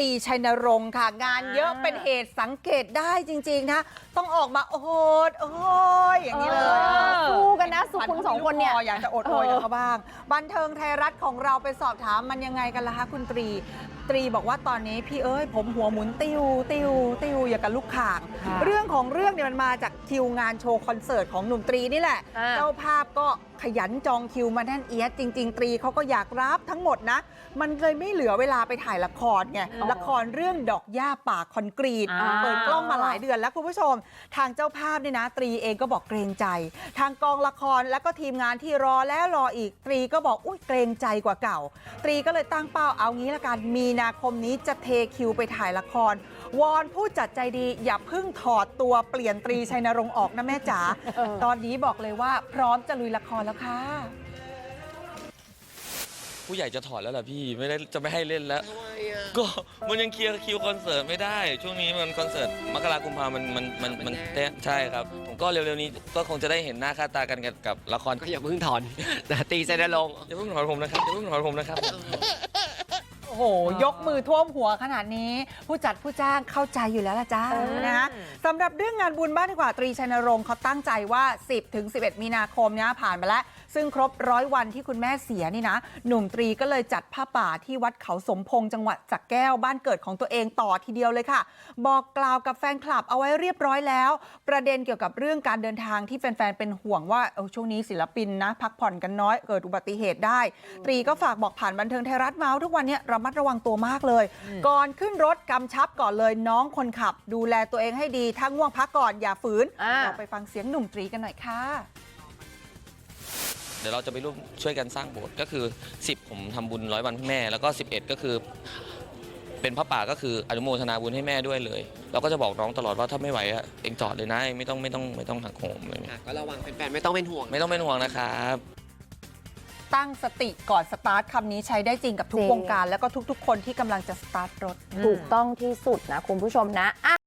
ตีชัยนรงค์ค่ะ งานเยอะเป็นเหตุสังเกตได้จริง ๆ นะ ต้องออกมาโอดโอยอย่างนี้เลยเออสู้กันนะสู้คุณสองคนเนี่ยอยากจะโอดโอยกับเขาบ้าง บันเทิงไทยรัฐของเราไปสอบถามมันยังไงกันล่ะคะคุณตรี ตรีบอกว่าตอนนี้พี่เอ้ย ผมหัวหมุนติ้วติ้วติ้วอย่างกับลูกข่างค่ะเรื่องของเรื่องเนี่ยมันมาจากคิวงานโชว์คอนเสิร์ตของหนุ่มตรีนี่แหละอ่าเจ้าภาพก็ ขยันจองคิวมาแน่นเอียดจริง ๆ ตรีเขาก็อยากรับทั้งหมดนะ มันเลยไม่เหลือเวลาไปถ่ายละครไงอ๋อละครเรื่องดอกหญ้าป่าคอนกรีตอ่าเปิดกล้องมาหลายเดือนแล้วคุณผู้ชม ทางเจ้าภาพเนี่ยนะ ตรีเองก็บอกเกรงใจ ทางกองละครแล้วก็ทีมงานที่รอแล้วรออีกตรีก็บอกอุ้ยเกรงใจกว่าเก่า ตรีก็เลยตั้งเป้าเอางี้ละกันมีนาคมนี้จะเทคิวไปถ่ายละคร วอนผู้จัดใจดีอย่าเพิ่งถอดตัวเปลี่ยนตรีชัยนรงค์ออกนะแม่จ๋าเออตอนนี้บอกเลยว่าพร้อมจะลุยละครแล้วค่ะ ผู้ใหญ่จะถอดแล้วล่ะพี่ไม่ได้จะไม่ให้เล่นแล้วก็มันยังเคลียร์คิวคอนเสิร์ตไม่ได้ ช่วงนี้มันคอนเสิร์ตมกราคมพามันมันมันมันเต้ใช่ครับ ผมก็เร็วๆนี้ก็คงจะได้เห็นหน้าค่าตากันกับกับละครก็อย่าเพิ่งถอนนะตีใจนรงค์ อย่าเพิ่งถอนผมนะครับอย่าเพิ่งถอนผมนะครับ โอ้โห ยกมือท่วมหัวขนาดนี้ผู้จัดผู้จ้างเข้าใจอยู่แล้วล่ะจ้าเออนะสำหรับเรื่องงานบุญบ้านดีกว่าตรีชัยนรงค์เขาตั้งใจว่า 10ถึง11 มีนาคมเนี้ยผ่านมาแล้ว ซึ่งครบร้อยวันที่คุณแม่เสียนี่นะ หนุ่มตรีก็เลยจัดผ้าป่าที่วัดเขาสมพงษ์จังหวัดสักแก้วบ้านเกิดของตัวเองต่อทีเดียวเลยค่ะ บอกกล่าวกับแฟนคลับเอาไว้เรียบร้อยแล้ว ประเด็นเกี่ยวกับเรื่องการเดินทางที่แฟนๆเป็นห่วงว่าเออช่วงนี้ศิลปินนะ พักผ่อนกันน้อยเกิดอุบัติเหตุได้ ตรีก็ฝากบอกผ่านบันเทิงไทยรัฐเมาส์ทุกวันเนี้ยระมัดระวังตัวมากเลย ก่อนขึ้นรถกำชับก่อนเลยน้องคนขับ ดูแลตัวเองให้ดีถ้าง่วงพักก่อนอย่าฝืนอ่าเราไปฟังเสียงหนุ่มตรีกันหน่อยค่ะเดี๋ยวเราจะไปร่วมช่วยกันสร้างโบสถ์ก็คือ 10 ผมทำบุญร้อยวันให้แม่ แล้วก็ 11 ก็คือ เป็นพระป่าก็คืออนุโมทนาบุญให้แม่ด้วยเลย เราก็จะบอกน้องตลอดว่าถ้าไม่ไหวอะเองจอดเลยนะไม่ต้องไม่ต้องไม่ต้องหักโหมอะไรเงี้ยค่ะก็ระวังแฟนๆไม่ต้องเป็นห่วง ไม่ต้องเป็นห่วงนะครับ ตั้งสติก่อนสตาร์ทคำนี้ใช้ได้จริงกับทุกจริงวงการแล้วก็ทุกๆคนที่กำลังจะสตาร์ทรถถูกต้องที่สุดนะคุณผู้ชมนะอะ